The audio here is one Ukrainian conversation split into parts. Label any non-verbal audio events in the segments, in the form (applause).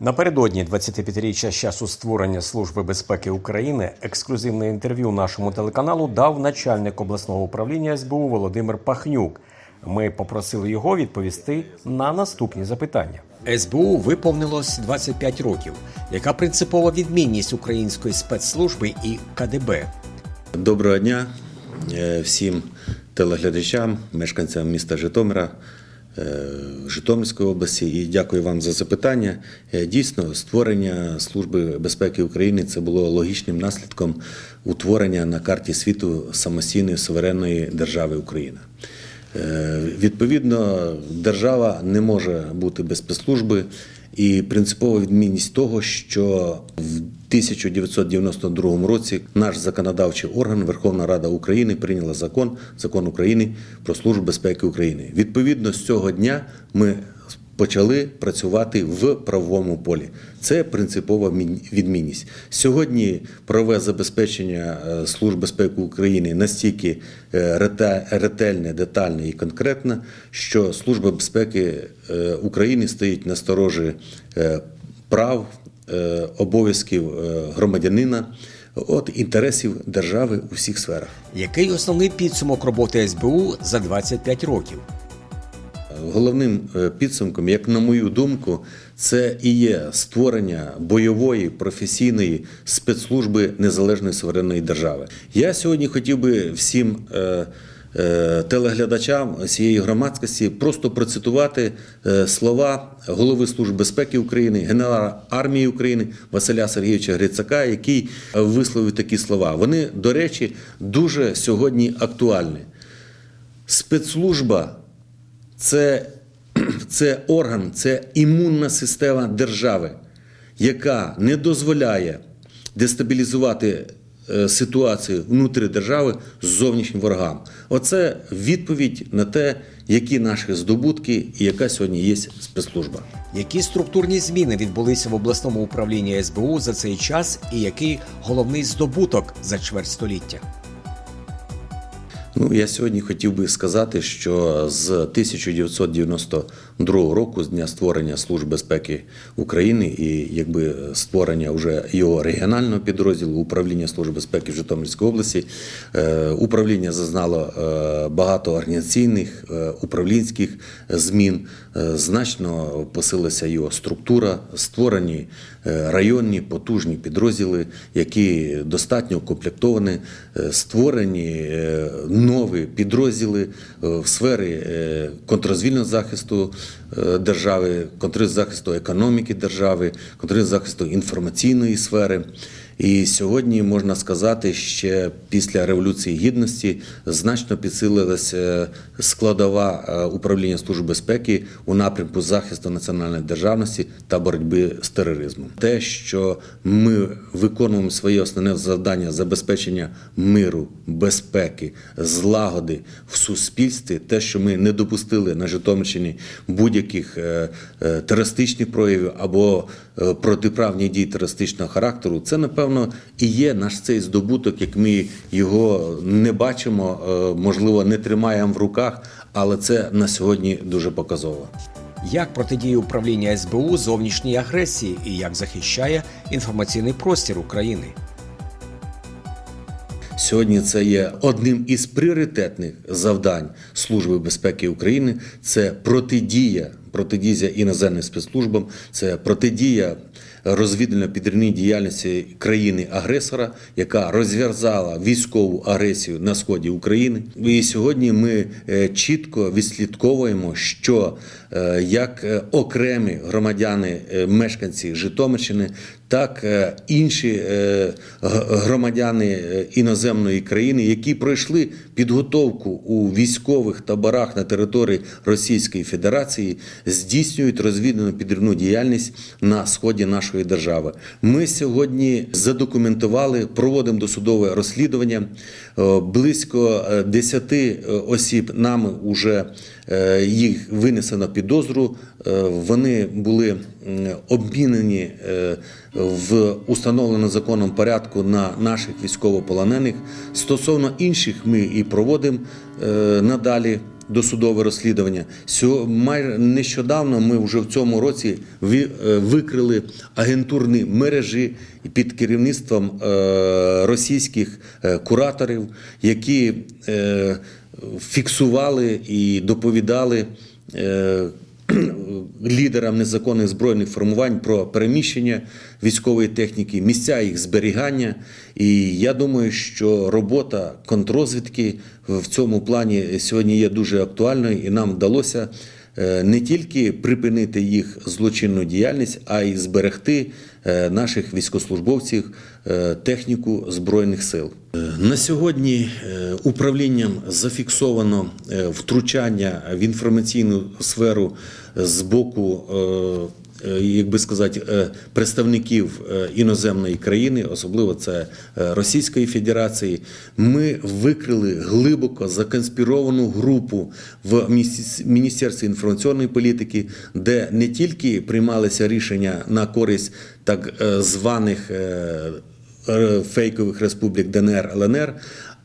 Напередодні 25-річчя часу створення Служби безпеки України ексклюзивне інтерв'ю нашому телеканалу дав начальник обласного управління СБУ Володимир Пахнюк. Ми попросили його відповісти на наступні запитання. СБУ виповнилось 25 років. Яка принципова відмінність української спецслужби і КДБ? Доброго дня е, всім телеглядачам, мешканцям міста Житомира, Житомирської області. І дякую вам за запитання. Е, Дійсно, створення Служби безпеки України це було логічним наслідком утворення на карті світу самостійної суверенної держави Україна. Е, Відповідно, держава не може бути без спецслужби, і принципова відмінність того, що в 1992 році наш законодавчий орган Верховна Рада України прийняла закон, закон України про службу безпеки України. Відповідно, з цього дня ми почали працювати в правовому полі. Це принципова мін- відмінність. Сьогодні правове забезпечення е, Служби безпеки України настільки е, ретельне, детальне і конкретне, що Служба безпеки е, України стоїть на сторожі прав, обов'язків громадянина, от інтересів держави у всіх сферах. Який основний підсумок роботи СБУ за 25 років? Головним е, підсумком, як на мою думку, це і є створення бойової професійної спецслужби незалежної суверенної держави. Я сьогодні хотів би всім е, е, телеглядачам цієї громадськості просто процитувати слова голови Служби безпеки України, генерала армії України Василя Сергійовича Грицака, який висловив такі слова. Вони, до речі, дуже сьогодні актуальні. Спецслужба це, (clears throat) це орган, це імунна система держави, яка не дозволяє дестабілізувати е, ситуацію внутрі держави з зовнішнім ворогам. Оце відповідь на те, які наші здобутки і яка сьогодні є спецслужба. Які структурні зміни відбулися в обласному управлінні СБУ за цей час, і який головний здобуток за чверть століття? Ну, я сьогодні хотів би сказати, що з 1992 року, з дня створення Служби безпеки України і якби створення вже його регіонального підрозділу управління Служби безпеки в Житомирській області, е, управління зазнало е, багато організаційних е, управлінських змін. Значно посилилася його структура, створені районні потужні підрозділи, які достатньо укомплектовані, створені нові підрозділи в сфері контррозвільного захисту е, держави, контрзахисту економіки держави, контрзахисту інформаційної сфери. І сьогодні можна сказати, ще після революції гідності значно підсилилася складова е, управління служби безпеки у напрямку захисту національної державності та боротьби з тероризмом. Те, що ми виконуємо своє основне завдання забезпечення миру, безпеки, злагоди в суспільстві, те, що ми не допустили на Житомирщині будь-яких е, е, терористичних проявів або е, протиправні дії терористичного характеру, це напевно і є наш цей здобуток, як ми його не бачимо, е, можливо, не тримаємо в руках, але це на сьогодні дуже показово. Як протидіє управління СБУ зовнішній агресії і як захищає інформаційний простір України? Сьогодні це є одним із пріоритетних завдань Служби безпеки України. Це протидія, протидія іноземним спецслужбам, це протидія розвідувально-підривній діяльності країни-агресора, яка розв'язала військову агресію на сході України. І сьогодні ми е, чітко відслідковуємо, що е, як е, окремі громадяни, мешканці Житомирщини, так інші громадяни іноземної країни, які пройшли підготовку у військових таборах на території Російської Федерації, здійснюють розвідувально підривну діяльність на сході нашої держави. Ми сьогодні задокументували, проводимо досудове розслідування. Е, Близько е, 10 е, осіб нами вже е, їх винесено підозру. Е, Вони були обмінені е, в установленому законом порядку на наших військовополонених. Стосовно інших, ми і проводимо е, надалі досудове розслідування. Майже нещодавно ми вже в цьому році е, викрили агентурні мережі під керівництвом е, російських е, кураторів, які фіксували і доповідали. (clears throat) лідерам незаконних збройних формувань про переміщення військової техніки, місця їх зберігання. І я думаю, що робота контрозвідки в цьому плані сьогодні є дуже актуальною, і нам вдалося е, не тільки припинити їх злочинну діяльність, а й зберегти е, наших військовослужбовців е, техніку збройних сил. Е, На сьогодні е, управлінням зафіксовано е, втручання в інформаційну сферу з боку. е, е, Як би сказати, е, представників е, іноземної країни, особливо це е, Російської Федерації, ми викрили глибоко законспіровану групу в Міністерстві- інформаційної політики, де не тільки приймалися рішення на користь так е, званих е, е, фейкових республік ДНР, ЛНР,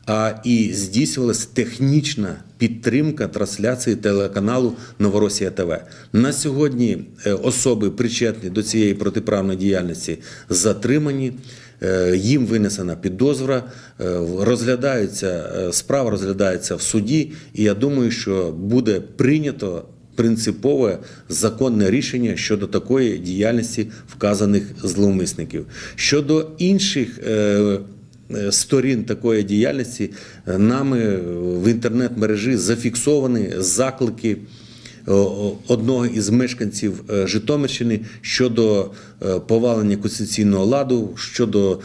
а і здійснювалася технічна підтримка трансляції телеканалу Новоросія ТВ. На сьогодні е, особи причетні до цієї протиправної діяльності затримані. е, Їм винесена підозра, е, розглядається е, справа розглядається в суді, і я думаю, що буде прийнято принципове законне рішення щодо такої діяльності вказаних зловмисників. Щодо інших е, е, сторін такої діяльності, е, нами в інтернет-мережі зафіксовані заклики. Одного із мешканців Житомирщини щодо повалення конституційного ладу, щодо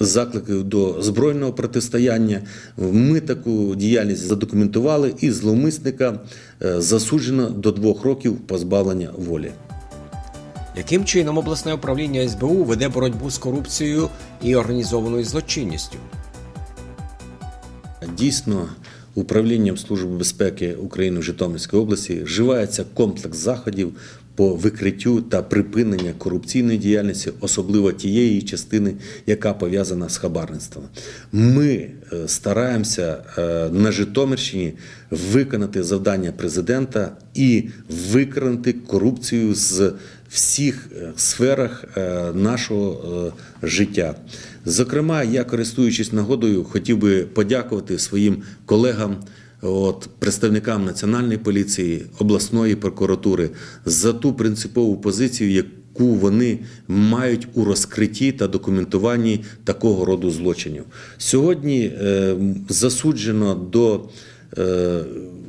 закликів до збройного протистояння. Ми таку діяльність задокументували, і зловмисника е, засуджено до двох років позбавлення волі. Яким чином обласне управління СБУ веде боротьбу з корупцією і організованою злочинністю? Дійсно, управлінням Служби безпеки України в Житомирській області вживається комплекс заходів по викриттю та припинення корупційної діяльності, особливо тієї частини, яка пов'язана з хабарництвом. Ми е, стараємося е, на Житомирщині виконати завдання президента і викоренити корупцію з всіх е, сферах нашого життя. Зокрема, я користуючись нагодою, хотів би подякувати своїм колегам. От представникам національної поліції, обласної прокуратури за ту принципову позицію, яку вони мають у розкритті та документуванні такого роду злочинів. Сьогодні е, засуджено до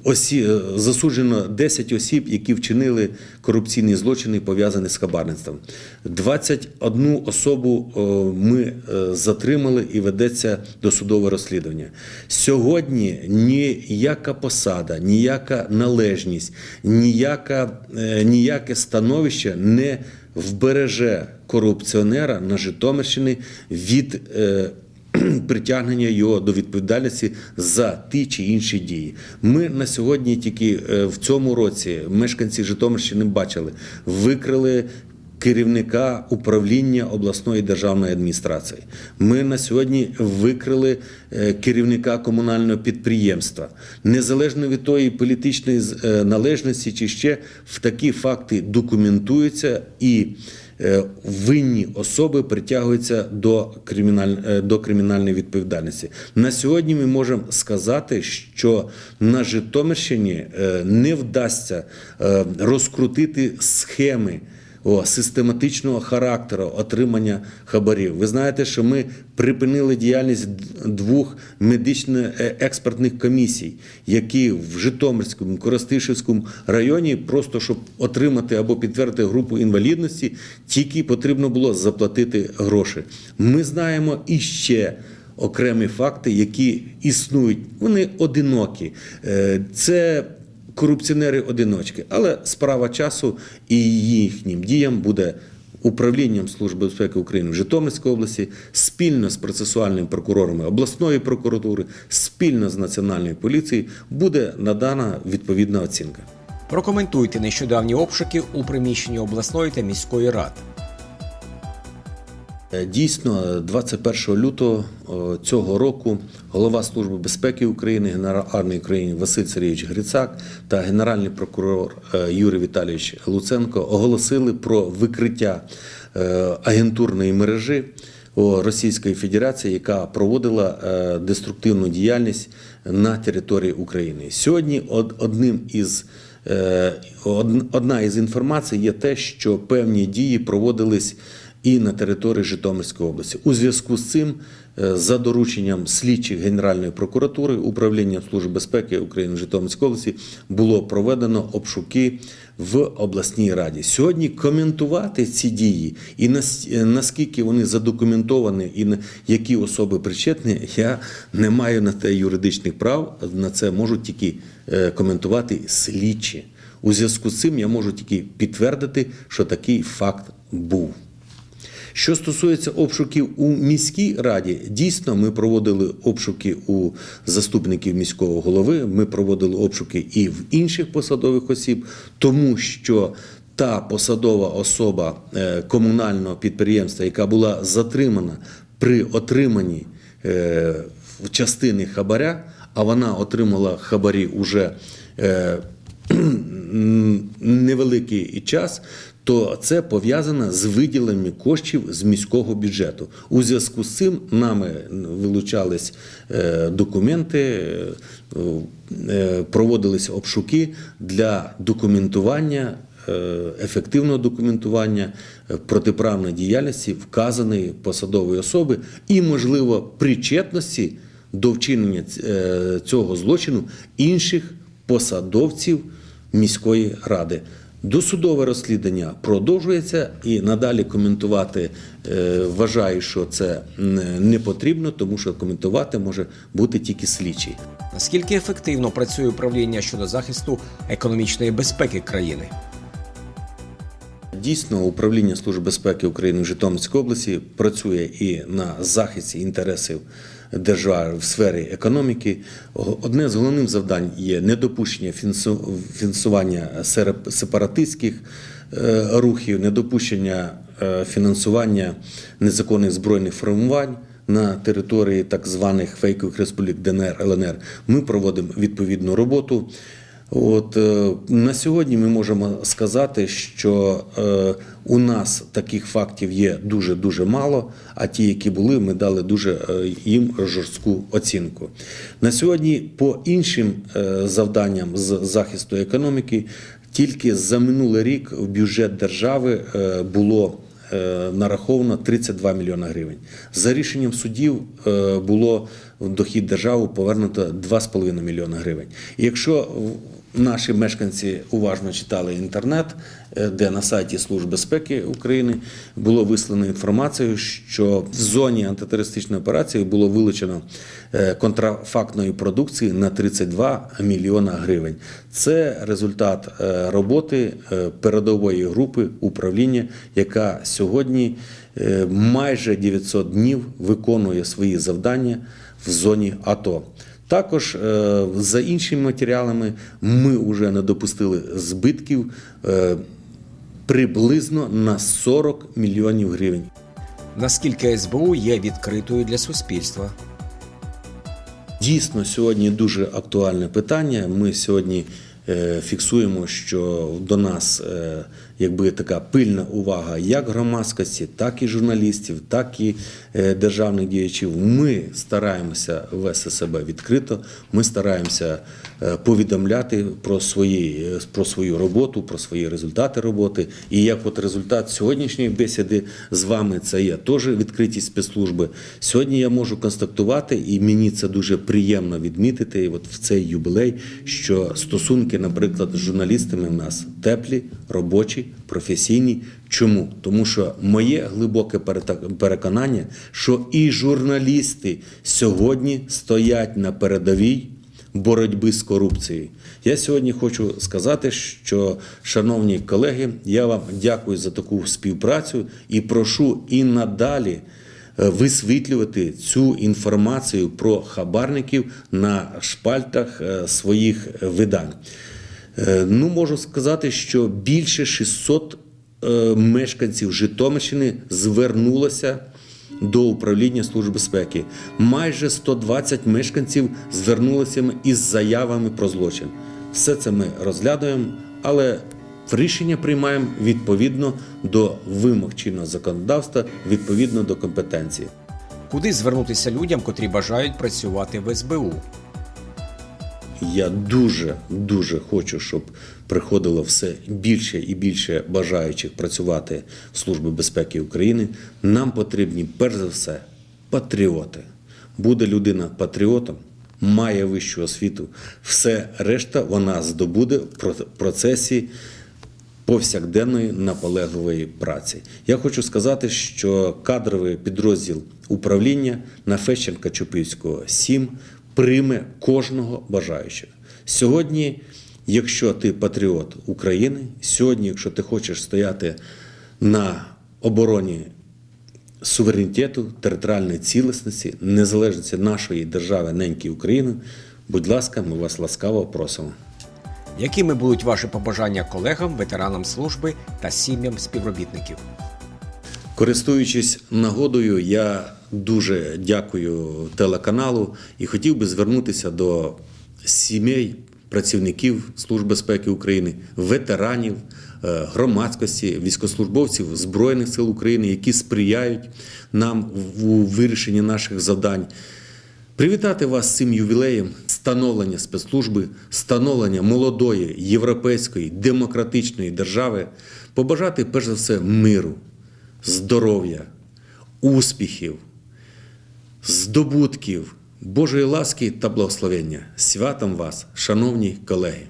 осі, е, засуджено 10 осіб, які вчинили корупційні злочини, пов'язані з хабарництвом. 21 особу е, ми е, затримали і ведеться досудове розслідування. Сьогодні ніяка посада, ніяка належність, ніяка, е, ніяке становище не вбереже корупціонера на Житомирщині від. (clears throat) притягнення його до відповідальності за ті чи інші дії. Ми на сьогодні тільки е, в цьому році мешканці Житомирщини бачили, викрили. Керівника управління обласної державної адміністрації. Ми на сьогодні викрили е, керівника комунального підприємства. Незалежно від тої політичної е, належності, чи ще в такі факти документуються і винні особи притягуються до, криміналь... е, до кримінальної відповідальності. На сьогодні ми можемо сказати, що на Житомирщині е, не вдасться е, розкрутити схеми. О, систематичного характеру отримання хабарів. Ви знаєте, що ми припинили діяльність двох медично-експертних комісій, які в Житомирському, Коростишівському районі, просто щоб отримати або підтвердити групу інвалідності, тільки потрібно було заплатити гроші. Ми знаємо іще окремі факти, які існують. Вони одинокі. Е, Це корупціонери-одиночки. Але справа часу і їхнім діям буде управлінням Служби безпеки України в Житомирській області спільно з процесуальними прокурорами обласної прокуратури, спільно з національною поліцією буде надана відповідна оцінка. Прокоментуйте нещодавні обшуки у приміщенні обласної та міської рад. Е, Дійсно, 21 лютого цього року голова Служби безпеки України, генерал армії України Василь Сергійович Грицак та генеральний прокурор е, Юрій Віталійович Луценко оголосили про викриття е, агентурної мережі Російської Федерації, яка проводила деструктивну діяльність на території України. Сьогодні одним із Одна із інформацій є те, що певні дії проводились і на території Житомирської області. У зв'язку з цим, е, за дорученням слідчих Генеральної прокуратури, управлінням Служби безпеки України в Житомирській області було проведено обшуки в обласній раді. Сьогодні коментувати ці дії і е, наскільки вони задокументовані, і які особи причетні, я не маю на те юридичних прав. На це можуть тільки е, коментувати слідчі. У зв'язку з цим я можу тільки підтвердити, що такий факт був. Що стосується обшуків у міській раді, дійсно ми проводили обшуки у заступників міського голови. Ми проводили обшуки і в інших посадових осіб, тому що та посадова особа е, комунального підприємства, яка була затримана при отриманні е, частини хабаря, а вона отримала хабарі уже е, невеликий час, то це пов'язано з виділенням коштів з міського бюджету. У зв'язку з цим нами вилучались е, документи, е, е, проводились обшуки для документування. Ефективного документування протиправної діяльності вказаної посадової особи і, можливо, причетності до вчинення цього злочину інших посадовців міської ради. Досудове розслідування продовжується і надалі коментувати е, вважаю, що це не- не потрібно, тому що коментувати може бути тільки слідчий. Наскільки ефективно працює управління щодо захисту економічної безпеки країни? Дійсно, управління Служби безпеки України в Житомирській області працює і на захисті інтересів держави в сфері економіки. Одне з головних завдань є недопущення фінансування сепаратистських е, рухів, недопущення е, фінансування незаконних збройних формувань. На території так званих фейкових республік ДНР ЛНР ми проводимо відповідну роботу. От е, на сьогодні ми можемо сказати, що е, у нас таких фактів є дуже дуже мало. А ті, які були, ми дали дуже е, їм жорстку оцінку. На сьогодні по іншим е, завданням з захисту економіки тільки за минулий рік в бюджет держави е, було е, нараховано 32 мільйони гривень. За рішенням судів е, було в дохід держави повернуто 2,5 мільйона гривень. І якщо наші мешканці уважно читали інтернет, е, де на сайті Служби безпеки України було вислано інформацію, що в зоні антитерористичної операції було вилучено е, контрафактної продукції на 32 мільйона гривень. Це результат е, роботи передової групи управління, яка сьогодні майже 900 днів виконує свої завдання в зоні АТО. Також е, за іншими матеріалами ми вже не допустили збитків е, приблизно на 40 мільйонів гривень. Наскільки СБУ є відкритою для суспільства? Дійсно, сьогодні дуже актуальне питання. Ми сьогодні е, фіксуємо, що до нас якби така пильна увага як громадськості, так і журналістів, так і е, державних діячів. Ми стараємося вести себе відкрито. Ми стараємося е, повідомляти про свої е, про свою роботу, про свої результати роботи. І як от результат сьогоднішньої бесіди з вами, це є теж відкритість спецслужби. Сьогодні я можу констатувати, і мені це дуже приємно відмітити. От в цей юбілей, що стосунки, наприклад, з журналістами в нас теплі, робочі, професійні. Чому? Тому що моє глибоке переконання, що і журналісти сьогодні стоять на передовій боротьби з корупцією. Я сьогодні хочу сказати, що, шановні колеги, я вам дякую за таку співпрацю і прошу і надалі е, висвітлювати цю інформацію про хабарників на шпальтах е, своїх видань. Е, Ну, можу сказати, що більше 600 е, мешканців Житомирщини звернулося до управління Служби безпеки. Майже 120 мешканців звернулися із заявами про злочин. Все це ми розглядаємо, але рішення приймаємо відповідно до вимог чинного законодавства, відповідно до компетенції. Куди звернутися людям, котрі бажають працювати в СБУ? Я дуже дуже хочу, щоб приходило все більше і більше бажаючих працювати в Службі безпеки України. Нам потрібні перш за все патріоти. Буде людина патріотом, має вищу освіту. Все решта вона здобуде в процесі повсякденної наполегливої праці. Я хочу сказати, що кадровий підрозділ управління на Фещенка Чупівського 7 прийме кожного бажаючого. Сьогодні, якщо ти патріот України, сьогодні, якщо ти хочеш стояти на обороні суверенітету, територіальної цілісності, незалежності нашої держави, неньки України, будь ласка, ми вас ласкаво просимо. Якими будуть ваші побажання колегам, ветеранам служби та сім'ям співробітників? Користуючись нагодою, я дуже дякую телеканалу і хотів би звернутися до сімей працівників Служби безпеки України, ветеранів, е, громадськості, військовослужбовців Збройних сил України, які сприяють нам у вирішенні наших завдань. Привітати вас з цим ювілеєм становлення спецслужби, становлення молодої європейської демократичної держави, побажати перш за все миру, здоров'я, успіхів, здобутків, Божої ласки та благословення. Святом вас, шановні колеги!